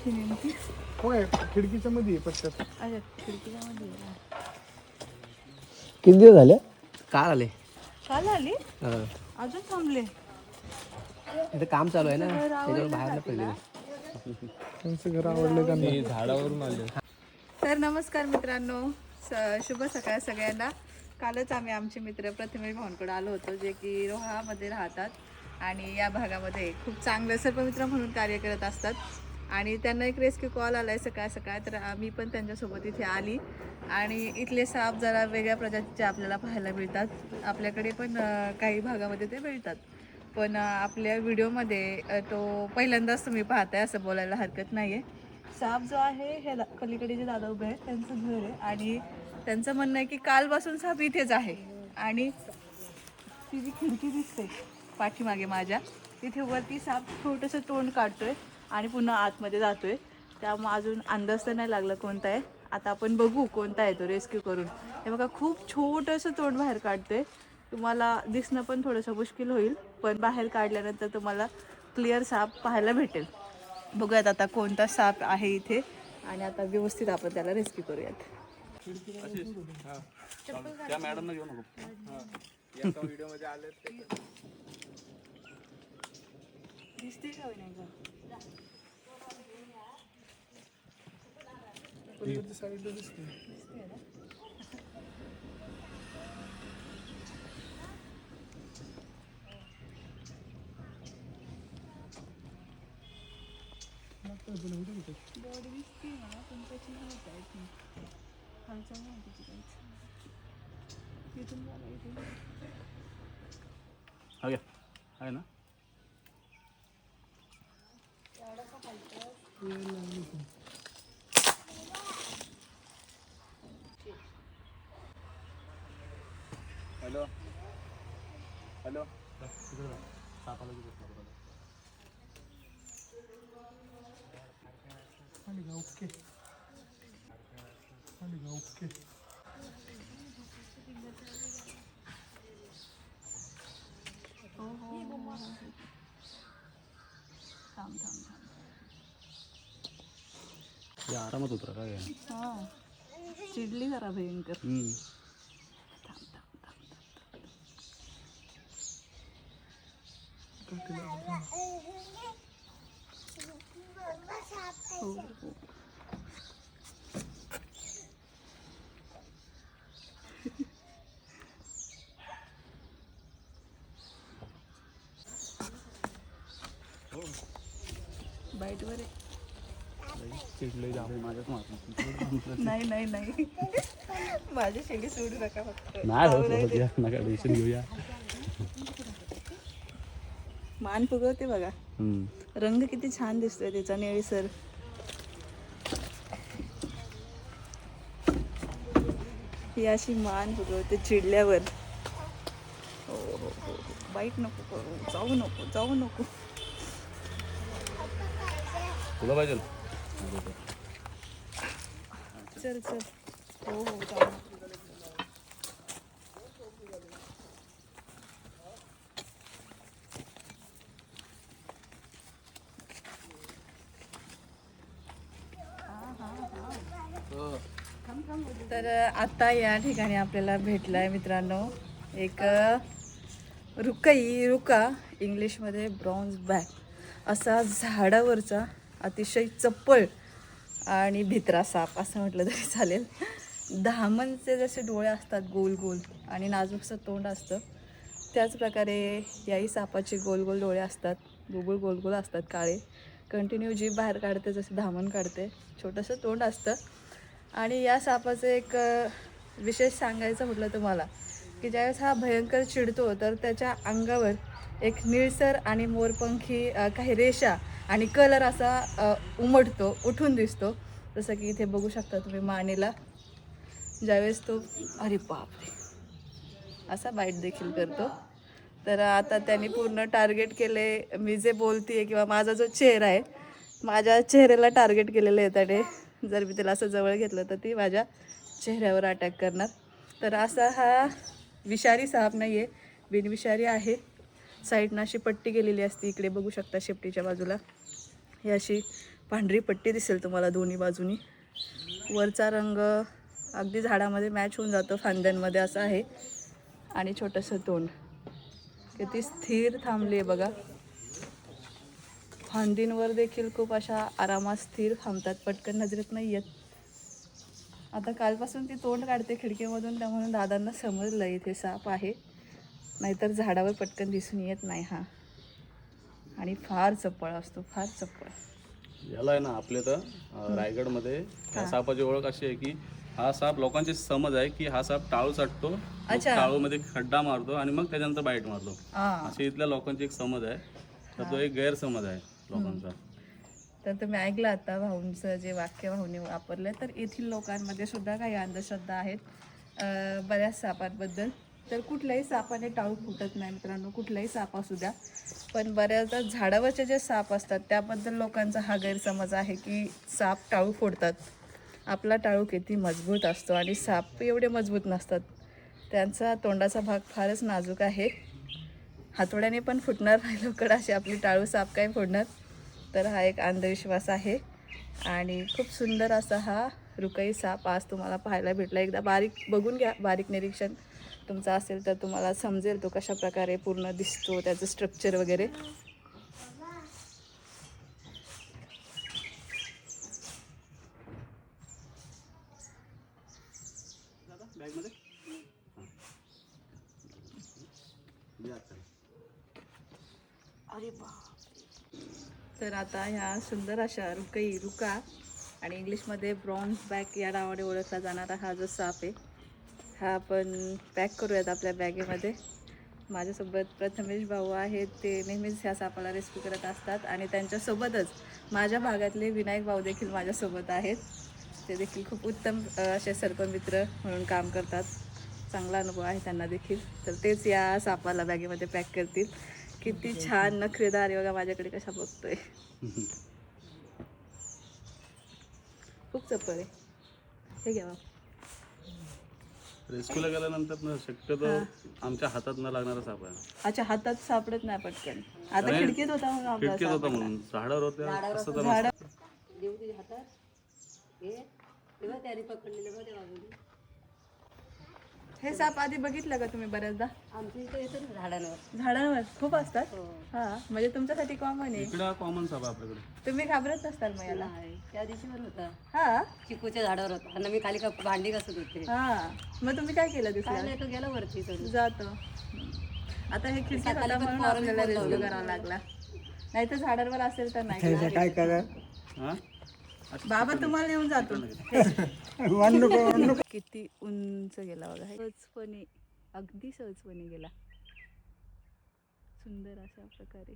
कशी नेमकी? होय खिडकीच्या मध्ये आहे पट्ट्यात अच्छा खिडकीच्या मध्ये आहे. किती दिवस झाले? काल आले. काल आली? हं. अजून थांबले. इथं काम चालू आहे ना त्याच्यावर बाहेर नाही पडले त्यांचं घर आवडलं त्यांना तर नमस्कार मित्रांनो. स शुभ सकाळ सगळ्यांना. कालच आम्ही आमचे मित्र प्रतिमेश भावांकडे आलो होतो जे की रोहामध्ये राहतात आणि या भागामध्ये खूप चांगले सर्पमित्र म्हणून कार्य करत असतात. आणि त्यांना एक रेस्क्यू कॉल आला आहे सकाळ सकाळ तर आम्ही पण त्यांच्यासोबत इथे आली. आणि इथले साप जरा वेगळ्या प्रजातीचे आपल्याला पाहायला मिळतात. आपल्याकडे पण काही भागामध्ये ते मिळतात. पण आपल्या व्हिडिओमध्ये तो पहिल्यांदाच तुम्ही पाहताय असं बोलायला हरकत नाही आहे साप जो आहे हे पलीकडे जे दादा उभे आहेत त्यांचं घर आहे. आणि त्यांचं म्हणणं आहे की कालपासून साप इथेच आहे. आणि ती जी खिडकी दिसते पाठीमागे माझ्या तिथे वरती साप छोटंसं तोंड काढतोय. आणि पुन्हा आतमध्ये जातोय. त्यामुळे अजून अंदाज तर नाही लागला कोणता आहे. आता आपण बघू कोणता आहे तो रेस्क्यू करून. हे बघा खूप छोटंसं तोंड बाहेर काढतोय. तुम्हाला दिसणं पण थोडंसं मुश्किल होईल पण बाहेर काढल्यानंतर तुम्हाला क्लिअर साप पाहायला भेटेल. बघूयात आता कोणता साप आहे इथे आणि आता व्यवस्थित आपण त्याला रेस्क्यू करूयात. दिसते का होईना साईडला दिसते दिसते ना बॉडी दिसते ना पण त्याची हालत आहे ती हालचाल नाही हॅलो. हॅलो. सापा का ओके ओके हो, हो. थांब थांब. आरामात उतरा काय हा चिडली जरा भयंकर हम्म. थांब थांब थांब थांब हो हो बाईटवर आहे चिडले जाम. माझ्याच मारलं नाही नाही नाही. माझी शेडी सोडू नका फक्त. नाही जाऊ होत नाही होत दे. या नका टेन्शन घेऊया मान फुगवते बघा. रंग किती छान दिसतोय त्याचा निळसर ही अशी मान फुगवते चिडल्यावर. हो हो हो हो. बाईट नको करू. जाऊ नको जाऊ नको. तुला पाहिजे चल चल हो हो जाऊ तर आता या ठिकाणी आपल्याला भेटला आहे मित्रांनो एक रुकई रुका इंग्लिशमध्ये ब्रॉन्झ बॅग. असा झाडावरचा अतिशय चप्पळ आणि भित्रा साप असं म्हटलं तरी चालेल. धामणचे जसे डोळे असतात गोल गोल आणि नाजूकचं तोंड असतं त्याच प्रकारे याही सापाचे गोल गोल डोळे असतात गुगुळ गोल गोल असतात काळे. कंटिन्यू जीभ बाहेर काढते जसे धामण काढते छोटंसं तोंड असतं. आणि या सापाचं एक विशेष सांगायचं म्हटलं तुम्हाला की ज्यावेळेस हा भयंकर चिडतो तर त्याच्या अंगावर एक निळसर आणि मोरपंखी काही रेषा आणि कलर असा उमटतो उठून दिसतो. जसं की इथे बघू शकता तुम्ही मानेला. ज्यावेळेस तो अरे बापरे असा बाईट देखील करतो. तर आता त्यांनी पूर्ण टार्गेट केले. मी जे बोलते किंवा माझा जो चेहरा आहे माझ्या चेहऱ्याला टार्गेट केलेलं आहे त्याने. जर मी त्याला असं जवळ घेतलं तर ती माझ्या चेहऱ्यावर अटॅक करणार. तर असा हा विषारी साप नाही आहे बिनविषारी आहे. साईडनं अशी पट्टी गेलेली असते. इकडे बघू शकता शेपटीच्या बाजूला. ही अशी पांढरी पट्टी दिसेल तुम्हाला दोन्ही बाजूनी. वरचा रंग अगदी झाडामध्ये मॅच होऊन जातो फांद्यांमध्ये असं आहे. आणि छोटंसं तोंड. किती स्थिर थांबली आहे बघा. फांदींवर देखील खूप अशा आरामात स्थिर थांबतात. पटकन नजरेत नाही येत. आता कालपासून ती तोंड काढते खिडकीमधून त्यामुळे दादांना समजलं इथे साप आहे. नाहीतर झाडावर पटकन दिसून येत नाही हा. आणि फार चप्पळ असतो फार चप्पळ याला आहे ना आपल्या तर रायगडमध्ये ह्या सापाची ओळख अशी आहे की हा साप लोकांची समज आहे की हा साप टाळू अच्छा. टाळूमध्ये खड्डा मारतो आणि मग त्याच्यानंतर बाईट मारतो. अशी इथल्या लोकांची एक समज आहे. तर तो एक गैरसमज आहे लोकांचा. तर तुम्ही ऐकलं आता भाऊंचं जे वाक्य भाऊने वापरलं तर येथील लोकांमध्ये सुद्धा काही अंधश्रद्धा आहेत बऱ्याच सापांबद्दल. तर कुठल्याही सापाने टाळू फुटत नाही मित्रांनो कुठलाही साप असू द्या. पण बऱ्याचदा झाडावरचे जे साप असतात त्याबद्दल लोकांचा हा गैरसमज आहे की साप टाळू फोडतात. आपला टाळू किती मजबूत असतो आणि साप एवढे मजबूत नसतात. त्यांचा तोंडाचा भाग फारच नाजूक आहे. हातोड्याने पण फुटणार नाही लवकर अशी आपली टाळू साप काय फोडणार? तर हा एक अंधविश्वास आहे. आणि खूप सुंदर असा हा रुकई साप आज तुम्हाला पाहायला भेटला. एकदा बारीक बघून घ्या बारीक निरीक्षण. तुमचा असेल तर तुम्हाला समजेल तो कशा प्रकारे पूर्ण दिसतो त्याचं स्ट्रक्चर वगैरे. तर आता ह्या सुंदर अशा रुकई रुका आणि इंग्लिशमध्ये ब्रॉन्झ बॅक या नावाने ओळखला जाणारा हा जो साप आहे हा आपण पॅक करूयात आपल्या बॅगेमध्ये. माझ्यासोबत प्रथमेश भाऊ आहेत. ते नेहमीच ह्या सापाला रेस्क्यू करत असतात आणि त्यांच्यासोबतच माझ्या भागातले विनायक भाऊ देखील माझ्यासोबत आहेत. ते देखील खूप उत्तम असे सर्पमित्र म्हणून काम करतात. चांगला अनुभव आहे त्यांना देखील. तर तेच या सापाला बॅगेमध्ये पॅक करतील. किती छान नखरेदार बघा माझ्याकडे कशा बघतोय. खूप चप्पल आहे. हे घ्या रेस्क्यूला गेल्यानंतर ना शक्यतो आमच्या हातात न लागणारा साप आहे. अच्छा हातात सापडत नाही पटकन. आता. खिडकीत होता म्हणून आपला खिडकीत होता. म्हणून. झाडावर होत्या असं तर झाड हे साप आधी बघितलं का तुम्ही बऱ्याचदा? आमच्या इथे येतं ना झाडांवर. झाडांवर? खूप असतात? हा. म्हणजे तुमच्यासाठी कॉमन आहे. इकडं कॉमन साप आहे आपल्याकडे. तुम्ही घाबरत नसताल मग याला. नाही, त्या दिवशी पण होता. हा? चिकूच्या झाडावर होता. आणि मी खाली का भांडी घासत होते. हा. मग तुम्ही काय केलं काय दुसऱ्या नाही तो गेला वरती चढून जातो. आता हे खिडकीत होता म्हणून आपल्याला रेस्क्यू करावा लागला. नाही तर झाडांवर असेल तर नाही. काय करा हां? बाबा तुम्हाला येऊन जातो. किती उंच गेला बघा. सहजपणे अगदी सहजपणे गेला. सुंदर अशा प्रकारे.